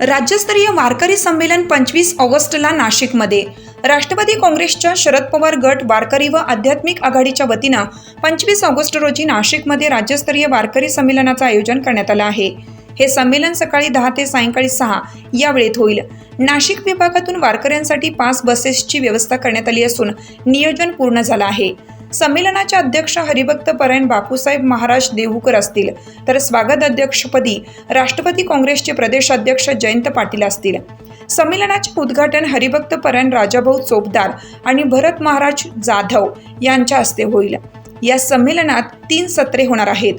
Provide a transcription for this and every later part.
राज्यस्तरीय वारकरी संमेलन पंचवीस ऑगस्टला नाशिकमध्ये. राष्ट्रवादी काँग्रेसच्या शरद पवार गट वारकरी व आध्यात्मिक आघाडीच्या वतीनं पंचवीस ऑगस्ट रोजी नाशिकमध्ये राज्यस्तरीय वारकरी संमेलनाचं आयोजन करण्यात आलं आहे. हे संमेलन सकाळी दहा ते सायंकाळी सहा या वेळेत होईल. नाशिक विभागातून वारकऱ्यांसाठी पाच बसेसची व्यवस्था करण्यात आली असून नियोजन पूर्ण झालं आहे. संमेलनाचे अध्यक्ष हरिभक्त परायण बापूसाहेब महाराज देहूकर असतील. तर स्वागत अध्यक्षपदी राष्ट्रवादी काँग्रेसचे प्रदेशाध्यक्ष जयंत पाटील असतील. संमेलनाचे उद्घाटन हरिभक्त परायण राजाभाऊ चोपदार आणि भरत महाराज जाधव यांच्या हस्ते होईल. या संमेलनात तीन सत्रे होणार आहेत.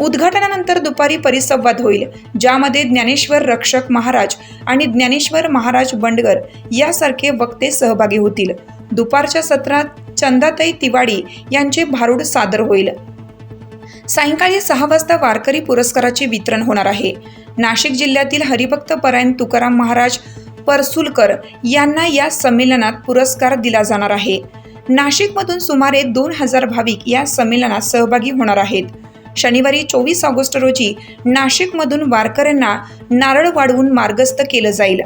उद्घाटनानंतर दुपारी परिसंवाद होईल ज्यामध्ये ज्ञानेश्वर रक्षक महाराज आणि ज्ञानेश्वर महाराज बंडगर यासारखे वक्ते सहभागी होतील. दुपारच्या सत्रात चंदाताई तिवाडी यांचे भारूड सादर होईल. सायंकाळी सहा वाजता वारकरी पुरस्काराचे वितरण होणार आहे. नाशिक जिल्ह्यातील हरिभक्त परायण तुकाराम महाराज परसुलकर यांना या संमेलनात पुरस्कार दिला जाणार आहे. नाशिकमधून सुमारे दोन हजार भाविक या संमेलनात सहभागी होणार आहेत. शनिवारी चोवीस ऑगस्ट रोजी नाशिकमधून वारकऱ्यांना नारळ वाढवून मार्गस्थ केलं जाईल.